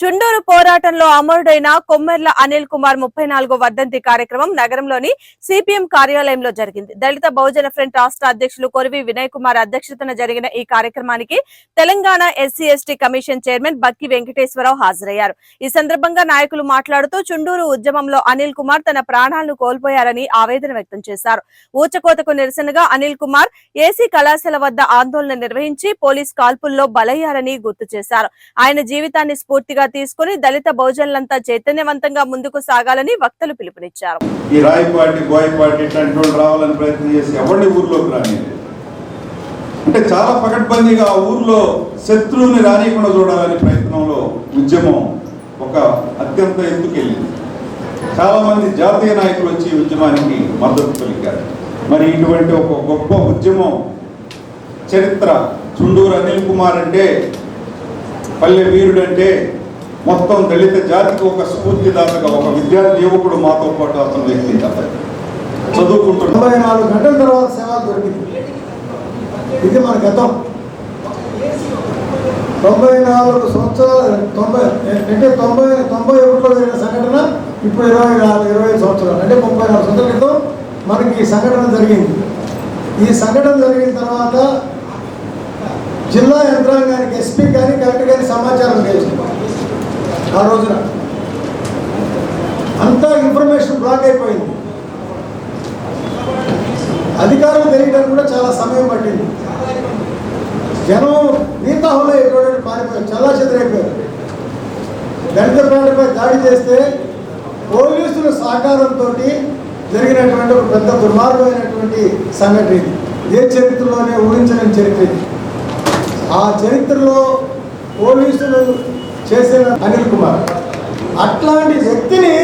చుండూరు పోరాటంలో అమరుడైన కొమ్మెర్ల అనిల్ కుమార్ ముప్పై నాలుగో వర్ధంతి కార్యక్రమం నగరంలోని సిపిఎం కార్యాలయంలో జరిగింది. దళిత బహుజన ఫ్రంట్ రాష్ట్ర అధ్యక్షులు కొరివి వినయ్ కుమార్ అధ్యక్షతన జరిగిన ఈ కార్యక్రమానికి Telangana SC ST commission chairman Bakki Venkateswararao హాజరయ్యారు. ఈ సందర్భంగా నాయకులు మాట్లాడుతూ చుండూరు ఉద్యమంలో అనిల్ కుమార్ తన ప్రాణాలను కోల్పోయారని ఆవేదన వ్యక్తం చేశారు. ఊచకోతకు నిరసనగా అనిల్ కుమార్ ఏసీ కళాశాల వద్ద ఆందోళన నిర్వహించి పోలీస్ కాల్పుల్లో బలయ్యారని గుర్తు చేశారు. ఆయన జీవితాన్ని స్ఫూర్తిగా తీసుకుని దళిత బహుజనులంతా చైతన్యవంతంగా ముందుకు సాగాలని వక్తలు పిలుపునిచ్చారు. ఈ రాయపాటి బోయపాటి ఇట్లాంటి రావాలని ప్రయత్నం చేసి ఎవరిని ఊర్లోకి రాని అంటే చాలా పకడ్బందీగా ఆ ఊర్లో శత్రువుని రానియకుండా చూడాలనే ప్రయత్నంలో ఉద్యమం ఒక అత్యంత ఎత్తుకెళ్ళింది. చాలా మంది జాతీయ నాయకులు వచ్చి ఈ ఉద్యమానికి మద్దతు పలికారు. మరి ఇటువంటి ఒక గొప్ప ఉద్యమం చరిత్ర చుండూరు అనిల్ కుమార్ అంటే పల్లె వీరుడు అంటే మొత్తం దళిత జాతికి ఒక స్ఫూర్తిదాతగా ఒక విద్యార్థి యువకుడు మాతో పాటు అతను వ్యక్తి. అతను చదువుకుంటున్నాడు. తొంభై నాలుగు గంటల తర్వాత సేవ దొరికింది. ఇది మన గతం. తొంభై నాలుగు సంవత్సరాలు తొంభై అంటే తొంభై తొంభై ఒకటిలో జరిగిన సంఘటన ఇప్పుడు ఇరవై నాలుగు ఇరవై ఐదు సంవత్సరాలు అంటే ముప్పై నాలుగు సంవత్సరాల క్రితం మనకి ఈ సంఘటన జరిగింది. ఈ సంఘటన జరిగిన తర్వాత జిల్లా యంత్రాంగానికి ఎస్పీ కానీ కలెక్టర్ కానీ సమాచారం లేదు. ఆ రోజున అంతా ఇన్ఫర్మేషన్ బ్లాక్ అయిపోయింది. అధికారం తెలియడానికి కూడా చాలా సమయం పట్టింది. జనం నీతాహంలో ఎటువంటి పారిపోయారు చాలా చెదిరైపోయారు దళిత ప్రాణిపై దాడి చేస్తే పోలీసుల సహకారంతో జరిగినటువంటి ఒక పెద్ద దుర్మార్గమైనటువంటి సంఘటన ఇది. ఏ చరిత్రలోనే ఊహించని చరిత్ర ఇది. ఆ చరిత్రలో పోలీసులు చేసిన అనిల్ కుమార్. అట్లాంటి వ్యక్తిని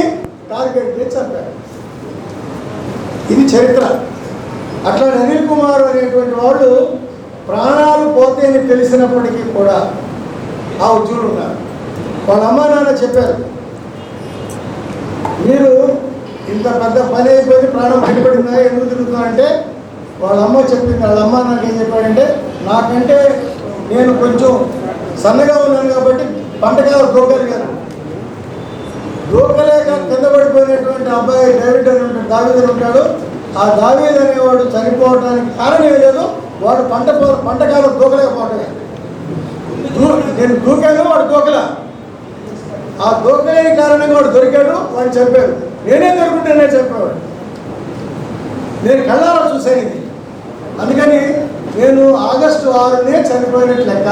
టార్గెట్ చేసి చంపారు. ఇది చరిత్ర. అట్లాంటి అనిల్ కుమార్ అనేటువంటి వాళ్ళు ప్రాణాలు పోతేని తెలిసినప్పటికీ కూడా ఆ ఉద్యోగులు ఉన్నారు. వాళ్ళ అమ్మ నాన్న చెప్పారు మీరు ఇంత పెద్ద పని అయిపోయి ప్రాణం భయపడిందా ఎందుకు తిరుగుతున్నా అంటే వాళ్ళ అమ్మ చెప్పింది వాళ్ళ అమ్మ నాకు ఏం చెప్పాడంటే నాకంటే నేను కొంచెం సన్నగా ఉన్నాను కాబట్టి బ్రోకర్ గారు. బ్రోకరే కింద పడిపోయినటువంటి అబ్బాయి డేవిడ్ అని ఉంటాడు ఉంటాడు. ఆ దావీద్ అనేవాడు చనిపోవడానికి కారణం ఏం లేదు. వాడు పంట పంటకాలం దూకలేకపోవటమే నేను దూకాను వాడు దూకల ఆ దూకలేని కారణంగా వాడు దొరికాడు వాడు చెప్పాడు నేనే దొరుకుంటేనే చెప్పేవాడు. నేను కళ్ళారా చూసాను ఇది. అందుకని నేను ఆగస్టు ఆరునే చనిపోయినట్లు లెక్క